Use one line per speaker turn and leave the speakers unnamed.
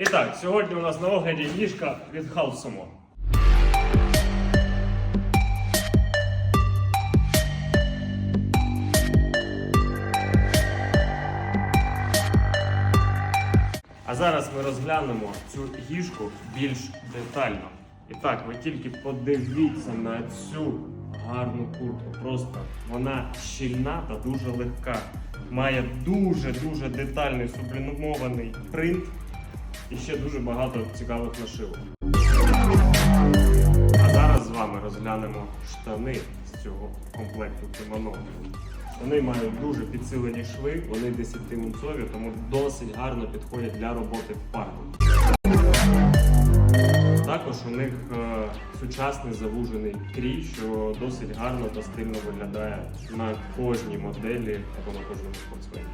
І так, сьогодні у нас на огляді їжка від Халсомо. А зараз ми розглянемо цю гішку більш детально. І так, ви тільки подивіться на цю гарну куртку. Просто вона щільна та дуже легка. Має дуже-дуже детальний сублімований принт і ще дуже багато цікавих нашивок. А зараз з вами розглянемо штани з цього комплекту кимоно. Штани мають дуже підсилені шви, вони 10-мунцові, тому досить гарно підходять для роботи в парку. Також у них е, сучасний завужений крій, що досить гарно та стильно виглядає на кожній моделі або на кожному спортсмені.